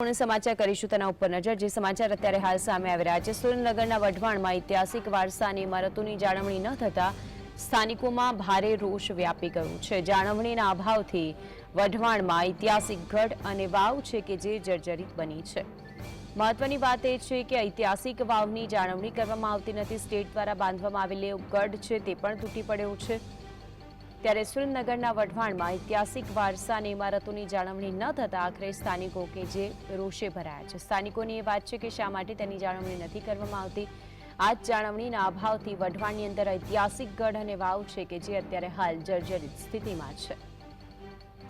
પૂર્ણ સમાચાર કરીશું તેના ઉપર નજર. જે સમાચાર અત્યારે હાલ સામે આવી રહ્યા છે, સુરેન્દ્રનગરના વઢવાણમાં ઐતિહાસિક વારસાની ઇમારતોની જાળવણી ન થતા સ્થાનિકોમાં ભારે રોષ વ્યાપી ગયું છે. જાળવણીના અભાવથી વઢવાણમાં ઐતિહાસિક ગઢ અને વાવ છે કે જે જર્જરિત બની છે. મહત્વની વાત એ છે કે ઐતિહાસિક વાવની જાળવણી કરવામાં આવતી નથી. સ્ટેટ દ્વારા બાંધવામાં આવેલો ગઢ છે તે પણ તૂટી પડ્યો છે. ત્યારે સુરેન્દ્રનગરના વઢવાણમાં ઐતિહાસિક વારસાની ઇમારતોની જાળવણી ન થતાં આખરે સ્થાનિકો કે જે રોષે ભરાયા છે. સ્થાનિકોની એ વાત છે કે શા માટે તેની જાળવણી નથી કરવામાં આવતી? આ જાળવણીના અભાવથી વઢવાણની અંદર ઐતિહાસિક ગઢ અને વાવ છે કે જે અત્યારે હાલ જર્જરિત સ્થિતિમાં છે.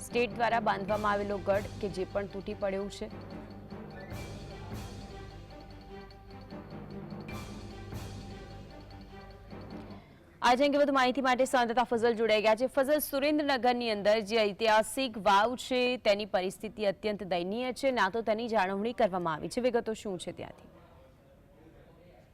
સ્ટેટ દ્વારા બાંધવામાં આવેલો ગઢ કે જે પણ તૂટી પડ્યો છે? આજે અંગે વધુ માહિતી માટે સંવાદદાતા ફઝલ જોડાઈ ગયા છે. ફઝલ સુરેન્દ્રનગરની અંદર જે ઐતિહાસિક વાવ છે, તેની પરિસ્થિતિ અત્યંત દયનીય છે. ના તો તેની જાળવણી કરવામાં આવી છે. વિગતો શું છે ત્યાંથી?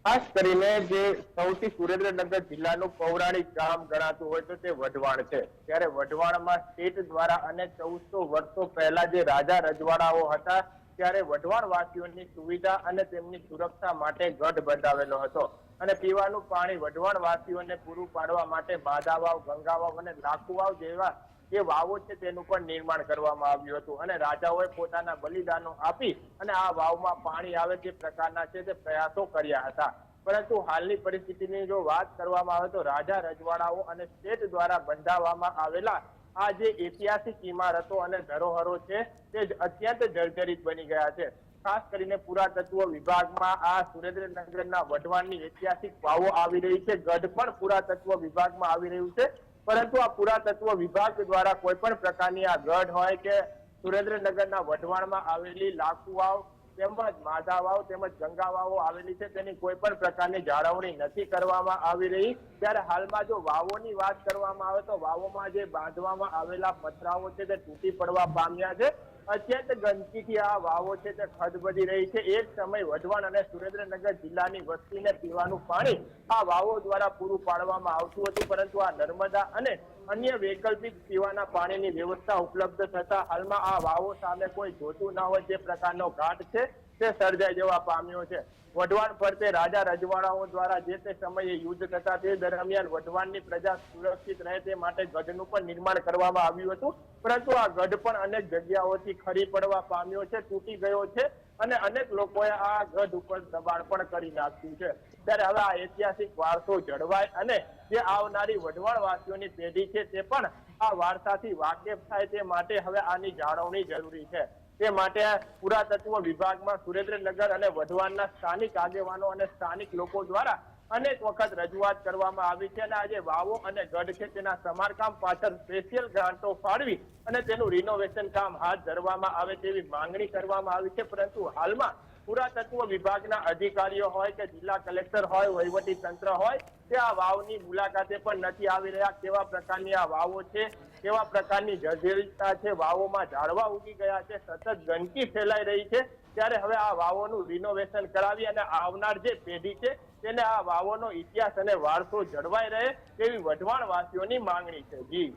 ખાસ કરીને જે સૌથી સુરેન્દ્રનગર જિલ્લાનું પૌરાણિક ગામ ગણાતું હોય તો તે વઢવાણ છે. ત્યારે વઢવાણમાં સ્ટેટ દ્વારા અને ચૌદસો વર્ષો પહેલા જે રાજા રજવાડાઓ હતા, ત્યારે વઢવાણ વાસીઓની સુવિધા અને તેમની સુરક્ષા માટે ગઢ બંધાવેલો હતો. અને પીવાનું પાણી વઢવાણ વાસીઓને પૂરું પાડવા માટે માધાવાવ ગંગાવાવ અને લાખુવાવ જેવા જે વાવો છે તેનું પણ નિર્માણ કરવામાં આવ્યું હતું. અને રાજાઓએ પોતાના બલિદાનો આપી અને આ વાવમાં પાણી આવે તે પ્રકારના છે તે પ્રયાસો કર્યા હતા. પરંતુ હાલની પરિસ્થિતિની જો વાત કરવામાં આવે તો રાજા રજવાડાઓ અને સ્ટેટ દ્વારા બંધાવવામાં આવેલા આ જે ઐતિહાસિક ઇમારતો અને ધરોહરો છે તે અત્યંત જર્જરિત બની ગયા છે. ખાસ કરીને પુરાતત્વ વિભાગમાં આ સુરેન્દ્રનગરના વઢવાણની ઐતિહાસિક વાવો આવી રહી છે. ગઢ પણ પુરાતત્વ વિભાગમાં આવી રહ્યું છે. પરંતુ આ પુરાતત્વ વિભાગ દ્વારા કોઈ પણ પ્રકારની આ ગઢ હોય કે સુરેન્દ્રનગરના વઢવાણમાં આવેલી લાખુ વાવ તેમજ માધા વાવ તેમજ ગંગા વાવો આવેલી છે, તેની કોઈ પણ પ્રકારની જાળવણી નથી કરવામાં આવી રહી. ત્યારે હાલમાં જો વાવોની વાત કરવામાં આવે તો વાવોમાં જે બાંધવામાં આવેલા પથરાઓ છે, તે તૂટી પડવા પામ્યા છે. અત્યંત ગંદકીથી આ વાવો છે તે ખદબદી રહી છે. એક સમય વઢવાણ અને સુરેન્દ્રનગર જિલ્લાની વસ્તીને પીવાનું પાણી આ વાવો દ્વારા પૂરું પાડવામાં આવતું હતું, પરંતુ આ નર્મદા અને અન્ય વૈકલ્પિક પીવાના પાણીની વ્યવસ્થા ઉપલબ્ધ થતા હાલમાં આ વાવો સામે કોઈ જોતું ન હોય તે પ્રકારનો ઘાટ છે. તે સર્જાઈ જવા પામ્યો છે. વઢવાણ ફરતે રાજા રજવાડાઓ દ્વારા જે તે સમયે યુદ્ધ થતા તે દરમિયાન વઢવાણની પ્રજા સુરક્ષિત રહે તે માટે ગઢનું પણ નિર્માણ કરવામાં આવ્યું હતું. પરંતુ આ ગઢ પણ અનેક જગ્યાઓથી ખરી પડવા પામ્યો છે, તૂટી ગયો છે અને અનેક લોકોએ આ ગઢ ઉપર દબાણ પણ કરી નાખ્યું છે. ત્યારે હવે આ ઐતિહાસિક વારસો જળવાય અને જે આવનારી વઢવાણ વાસીઓની પેઢી છે તે પણ આ વારસાથી વાકેફ થાય તે માટે હવે આની જાળવણી જરૂરી છે. તે માટે પુરાતત્વ વિભાગમાં સુરેન્દ્રનગર અને વઢવાણના સ્થાનિક આગેવાનો અને સ્થાનિક લોકો દ્વારા અનેક વખત રજૂઆત કરવામાં આવી છે અને આજે વાવો અને ગઢ છે તેના સમારકામ પાછળ સ્પેશિયલ ગ્રાન્ટો ફાળવી અને તેનું રિનોવેશન કામ હાથ ધરવામાં આવે તેવી માંગણી કરવામાં આવી છે. પરંતુ હાલમાં પુરાતત્વ વિભાગના અધિકારીઓ હોય કે જિલ્લા કલેક્ટર હોય, વહીવટી તંત્ર હોય, તે આ વાવની મુલાકાતે પણ નથી આવી રહ્યા. કેવા પ્રકારની આ વાવો છે? કેવા પ્રકારની જર્જરિતતા છે, વાવોમાં ઝાડવા ઉગી ગયા છે, સતત ગંદકી ફેલાઈ રહી છે, ત્યારે હવે આ વાવોનું રિનોવેશન કરાવી અને આવનાર જે પેઢી છે, તેને આ વાવોનો ઇતિહાસ અને વારસો જળવાઈ રહે તેવી વઢવાણ વાસીઓની માંગણી છે. જી.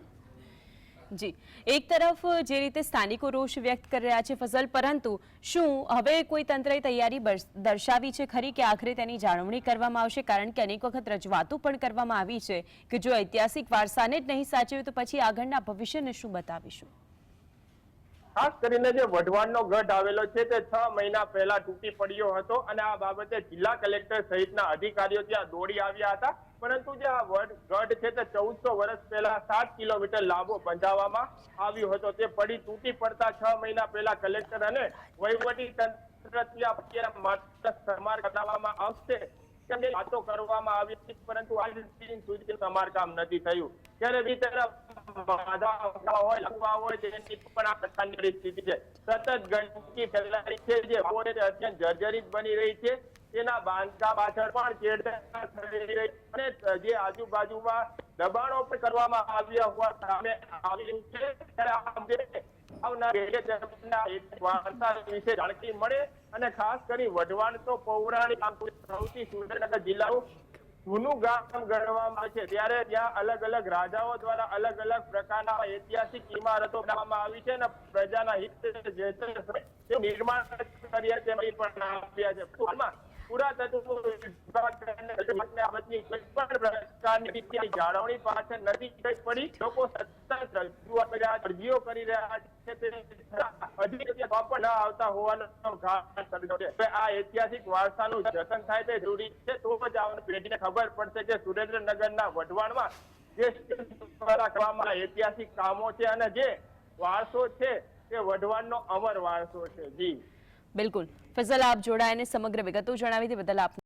જી. એક તરફ જે રીતે સ્થાનિકો રોષ વ્યક્ત કરી રહ્યા છે ફઝલ, પરંતુ શું હવે કોઈ તંત્રએ તૈયારી દર્શાવી છે ખરી કે આખરે તેની જાળવણી કરવામાં આવશે? કારણ કે અનેક વખત રજૂઆતો પણ કરવામાં આવી છે કે જો ઐતિહાસિક વારસાને જ નહીં સાચવ્યું તો પછી આગળના ભવિષ્યને શું બતાવીશું? ખાસ કરીને જે વઢવાણનો ગઢ આવેલો છે તે છ મહિના પહેલા તૂટી પડ્યો હતો અને આ બાબતે જિલ્લા કલેક્ટર સહિતના અધિકારીઓ ત્યાં દોડી આવ્યા હતા. પરંતુ જે આ વડ- ગઢ છે તે ચૌદસો વર્ષ પહેલા સાત કિલોમીટર લાંબો બંધાવવામાં આવ્યો હતો. તે પડી તૂટી પડતા છ મહિના પહેલા કલેક્ટર અને વહીવટી તંત્ર માત્ર સમાર કરાવવામાં આવશે તેમની વાતો કરવામાં આવી હતી, પરંતુ આજ સુધી સમારકામ નથી થયું. ત્યારે બી તરફ જર્જરિત બની રહી છે. તેના બાંધકામ પાછળ પણ જે આજુબાજુમાં દબાણો પણ કરવામાં આવ્યા હોવા સામે આવી છે. જાણકારી મળે. અને ખાસ કરી વઢવાણ તો પૌરાણિક સૌથી સુરેન્દ્રનગર જિલ્લાનું જૂનું ગામ ગણવામાં છે. ત્યારે ત્યાં અલગ અલગ રાજાઓ દ્વારા અલગ અલગ પ્રકારના ઐતિહાસિક ઇમારતો બનાવવામાં આવી છે અને પ્રજાના હિત જે છે નિર્માણ કર્યા છે પણ આપ્યા છે. પુરાતત્વ કોઈ પણ પ્રકારની જાળવણી પાછળ નથી પડી. લોકો સતત રજૂઆત રહ્યા અરજીઓ કરી રહ્યા છે તે. હજી પણ ન આવતા હોવાનો આ ઐતિહાસિક વારસાનું જતન થાય તે જરૂરી છે. તો જ આવનારી પેઢીને ખબર પડશે કે સુરેન્દ્રનગરના વઢવાણમાં જે દ્વારા કરવામાં ઐતિહાસિક કામો છે અને જે વારસો છે તે વઢવાણનો અમર વારસો છે. જી. બિલકુલ. ફઝલ, આપ જોડાઈને સમગ્ર વિગતો જણાવી હતી. બદલ આપનો